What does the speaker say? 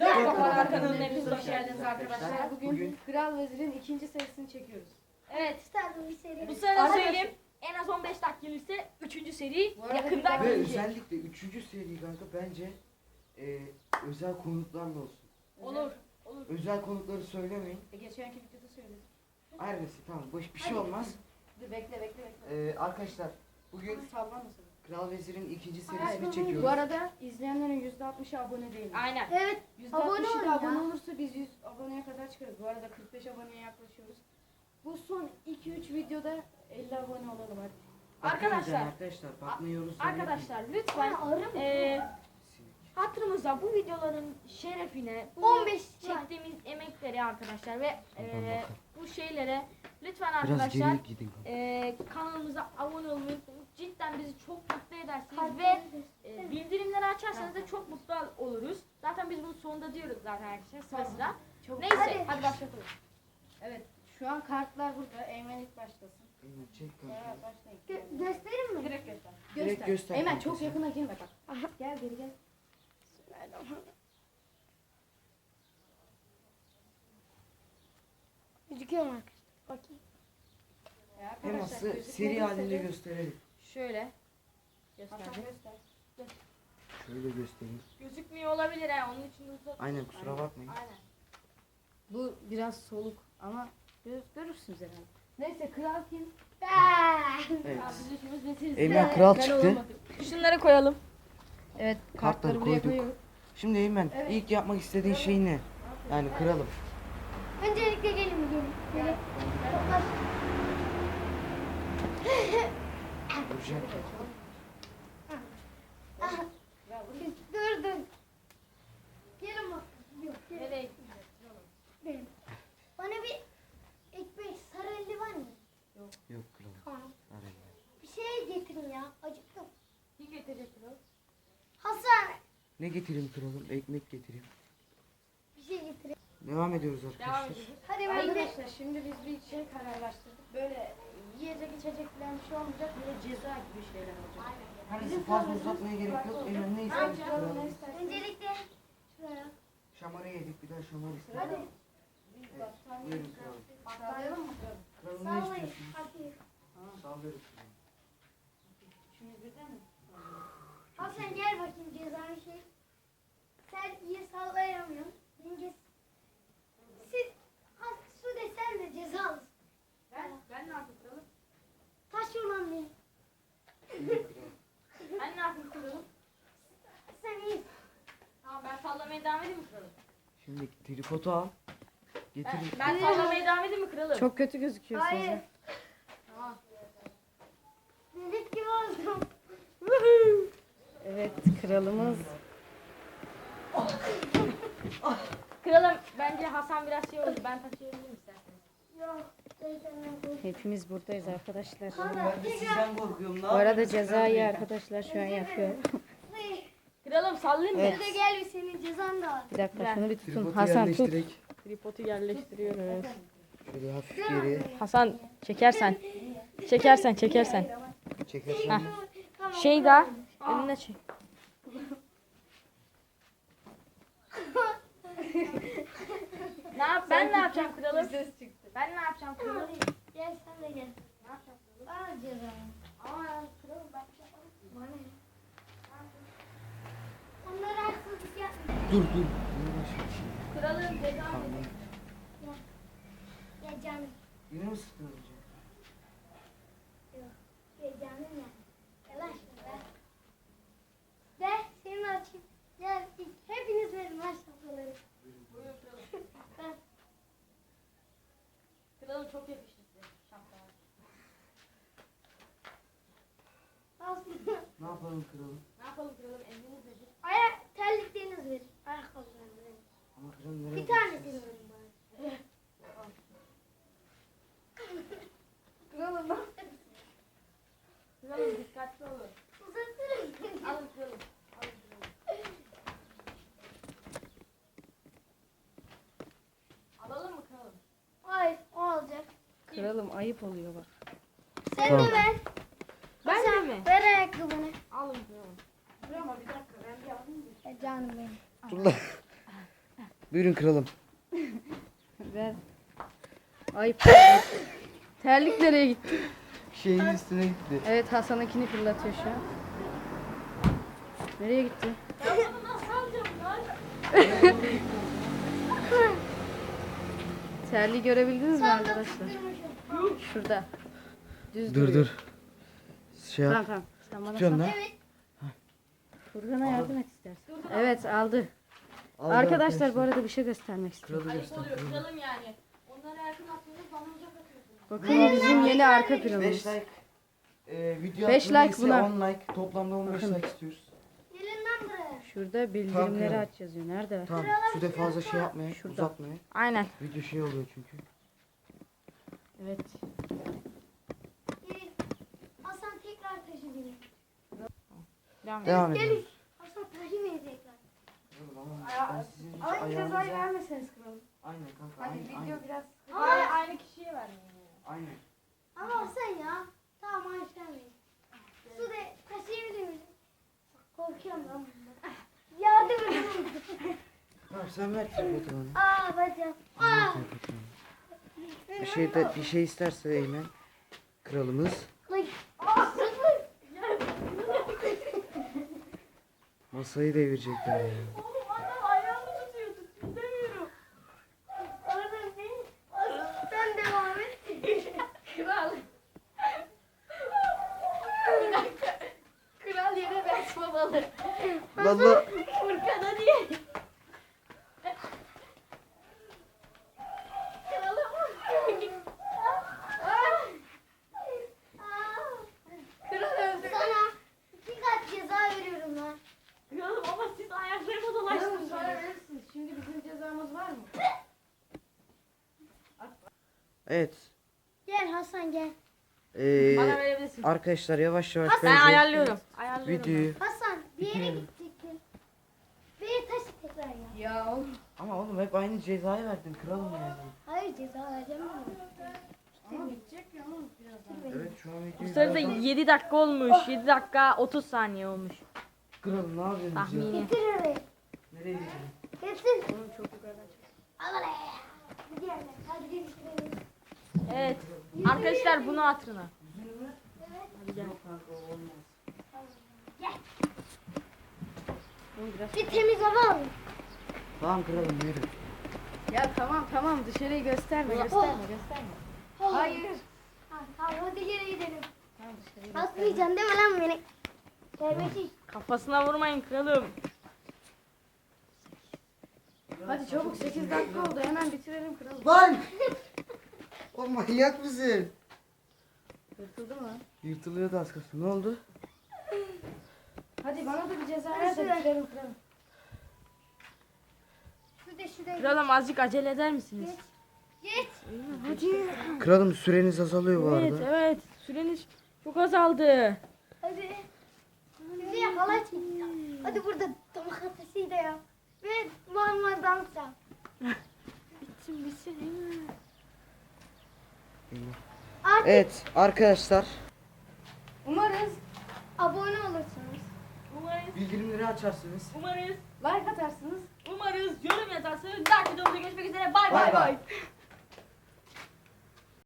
Merhabalar kanalına hepiniz hoş geldiniz arkadaşlar. Bugün, Bugün- Kral Vezir'in ikinci serisini çekiyoruz. Evet İsterdim bir seri. bu sırada Arkadaşlar- söyleyeyim en az 15 dakika gelirse 3. seri Bu arada yakında Ve gelecek. özellikle üçüncü seri kanka bence e, özel konuklarla olsun. Olur. Olur. Özel konukları söylemeyin. E, geçenki videoda söyledim. Ayrısı tamam boş bir şey olmaz. Dur bekle bekle bekle. E, arkadaşlar bugün sallamasın. Kral Vezir'in ikinci serisini bu- çekiyoruz. Bu arada izleyenlerin %60'ı abone değil. Aynen. Evet. Abone %60'ı olun da abone ya. olursa biz 100 aboneye kadar çıkarız. Bu arada 45 aboneye yaklaşıyoruz. Bu son 2-3 videoda 50 abone olalım hadi. Arkadaşlar- Arkadaşlar bakmıyoruz. Arkadaşlar lütfen Aa, arı mı? eee hatırımıza bu videoların şerefine bu 15 çektiğimiz emekleri arkadaşlar ve eee, bu şeylere lütfen Biraz arkadaşlar geri gidin. kanka. eee, kanalımıza abone olmayı. Cidden bizi çok mutlu edersiniz Kalp ve E, bildirimleri açarsanız da çok mutlu oluruz. Zaten biz bunu sonunda diyoruz zaten arkadaşlar sıra sıra. Çok Neyse Hadi. hadi, başlatalım. Evet. Şu an kartlar burada. Eymen ilk başlasın. Eymen çek kanka. başlayın. Gö- göstereyim mi? Direkt göster. Direkt göster Eymen kanka çok sen. yakına girme bak. Gel geri gel. Gözüküyor mu arkadaşlar? Bakayım. Arkadaşlar, Teması gözükmediyse seri de- halinde gösterelim. Şöyle. Gösterdim. göster. Şöyle göstereyim. Gözükmüyor olabilir ha onun için uzat. Aynen kusura bakmayın. Aynen. Bu biraz soluk ama gör, görürsünüz herhalde. Neyse kral kim? Ben. Evet. Eymen kral çıktı. Şunları koyalım. Evet Kartları kartları buraya koyduk. koyuyoruz. Şimdi Eymen Evet. ilk yapmak istediğin şey ne? Yani kralım. Öncelikle gelin gelin. Gelin. Toplar. Vuracak. Ah, Dur dur. Gelin bak. Yok. Nereye? Bana bir ekmek sarı elli var mı? Yok kralım. Tamam. Arayın. Bir şey getirin ya. Acıktım. Kim getirecek kral? Hasan. Ne getireyim kralım? Ekmek getireyim. Bir şey getirin. Devam ediyoruz Devam arkadaşlar. ediyoruz. Hadi ben de. Arkadaşlar şimdi biz bir şey kararlaştırdık. Böyle yiyecek içecek falan bir şey olmayacak. Böyle ceza gibi şeyler olacak. Hani fazla uzatmaya gerek yok. Eymen ne istersen. Öncelikle şuraya. Şamarı yedik bir daha şamar istedim. Hadi. Evet. Buyurun kralım. Sallayalım mı? Kralım ne istiyorsunuz? Hadi. Sallıyoruz kralım. Üçümüz birden mi? Hasan gel bakayım cezanı şey. Sen iyi sallayamıyorsun. Yenge siz ha, su desen de ceza alsın. Ben, ben ne yapayım kralım? Taş yılan değil. Buyurun kralım. Ben ne yapayım kralım? Sen iyi. Tamam ben sallamaya devam edeyim mi kralım? Şimdi tripodu al. Ben, Getir. ben sallamaya devam edeyim mi kralım? Çok kötü gözüküyor Hayır. size. Tamam. Dedik gibi oldum. Evet kralımız. Kralım bence Hasan biraz şey oldu. Ben taşıyabilirim isterseniz. Yok. Hepimiz buradayız arkadaşlar. Ben de sizden korkuyorum. Ne Bu arada yapıyorsunuz cezayı arkadaşlar şu an yapıyor. Kralım sallayayım mı? Evet. Gel bir senin cezan da var. Bir dakika şunu bir tutun. Tripodu Hasan tut. yerleştirek. Tripodu yerleştiriyoruz. Şöyle hafif geri Hasan çekersen. Çekersen çekersen. çekersen. Tamam. Şey daha önüne çek. ne yap ben ne yapacağım kralım? Ben ne yapacağım kralım? Gel sen de gel. Ne yapacağım kralım? Al cezanı. Ama kralım ben bir şey yapamadım. Bana ne? Onlara haksızlık yapma. Dur dur. Kralım ceza Tamam. Ya canım. Yine mi sıktın önce? Ya canım ya. Gel aşkım be. De senin açayım. Gel hepiniz verin lan şapkaları. Buyurun kralım. Kralım çok yakıştı size şapkalar. Aslında Ne yapalım kralım? Ne yapalım kralım emriniz nedir? ayak terlikleriniz verin. Ayakkabılarınızı verin. Ama kralım nereye Bir tanesini verin bana. Kralım bak. Kralım dikkatli olun. Uzatırım. Alın kralım. Alalım mı kralım? Hayır o olacak. Kralım ayıp oluyor bak. Sen Tamam. de ver. Ben de mi? Ver ayakkabını. Alın kralım. Dur ama bir dakika ben bir alayım. Ya canım benim. Dur lan. Buyurun kralım. Ver. Ay Terlik nereye gitti? Şeyin üstüne gitti. Evet Hasan'ınkini fırlatıyor şu an. Nereye gitti? Terliği görebildiniz mi arkadaşlar? Şurada. Düz Dur duruyor. dur. Şey yap. Tamam tamam. Sen bana Tutuyorsun lan. Furkan'a yardım et istersen. Evet aldı. Aldı Arkadaşlar bu arada bir şey göstermek istiyorum. Kralı Ayıp göster. oluyor kralı. kralım yani. Onlara yakın atıyorsunuz bana uzak atıyorsunuz. Bakın bizim yeni arka 5 planımız. like. E, video Beş like buna. 10 like. Toplamda 15 Bakın. like istiyoruz. Gelin lan buraya. Şurada bildirimleri Tamam. aç yazıyor. Nerede? Tamam. Şurada fazla şey yapmayın. Şurada. Uzatmayın. Aynen. Video şey oluyor çünkü. Evet. Gelin. Hasan tekrar taşı beni. Devam et. Devam Gelin. ediyoruz. Hasan taşı beni tekrar. Ben sizin hiç Ama cezayı ayağınıza... vermeseniz kralım. Aynen kanka. Hadi Aynen. video Aynen. biraz Aynı, aynı kişiye vermeyin. aynen. Ama Hasan ya. Tamam Einstein Su de taşıyabilir miyim? Korkuyorum lan bundan. Yardım edin. Tamam sen ver tripod'u bana. Aa bacım. Ver bana. Bir şey de, bir şey isterse Eymen kralımız. Aa. masayı devirecekler ya. Oğlum adam ayağımı tutuyor tutmuyorum. Orada ne? Sen devam et. Kral. Bir dakika. Kral yere ben babalı. Valla Furkan'a diye. Sana iki kat ceza veriyorum lan. Kralım ama siz ayaklarıma dolaştınız. Şimdi bizim cezamız var mı? evet. Gel Hasan gel. Ee, Bana verebilirsin. arkadaşlar yavaş yavaş Ben bence ayarlıyorum. Ayarlıyorum. videoyu Hasan bir yere Bitirelim. gidecektin. Bir taşı tekrar ya. Oğlum. ama oğlum hep aynı cezayı verdin kralım yani. Hayır ceza vereceğim ama. Ama bitecek ya oğlum birazdan. Evet şu an Bu videoyu sırada birazdan- 7 dakika olmuş. 7 dakika 30 saniye olmuş. Kralım ne yapıyorsunuz ya? Tahmini. Getir. Nereye gidiyorsun? Getir. Oğlum çok yukarıdan. Al oraya. Gel. Hadi gel. Evet. Arkadaşlar bunu hatırına. Hadi gel. Yok kanka olmaz. Oğlum biraz. Bir temiz hava al. Tamam kralım yürü. Ya tamam tamam dışarıyı gösterme gösterme gösterme. Hayır. Ha, Tamam hadi geri gidelim. Tamam dışarıyı değil mi lan beni? Terbiyesiz. Kafasına vurmayın kralım. Hadi çabuk 8 dakika oldu hemen bitirelim kralım. Lan! o manyak mısın? Yırtıldı mı? Yırtılıyordu az kalsın. Ne oldu? Hadi bana da bir ceza ver de bitirelim kralım. Kralım azıcık acele eder misiniz? Geç. Hadi. Kralım süreniz azalıyor bu Evet arada. evet. Süreniz çok azaldı. Hadi. Şimdi yakala çek. Hadi burada tabak ateşiyle ya. Ve normal dans yap. Bitsin bitsin. Artık Evet arkadaşlar Umarız abone olursunuz. Umarız. Bildirimleri açarsınız. Umarız. like atarsınız. Umarız yorum yazarsınız. Belki de görüşmek üzere. Bay Bay bay bay. bay.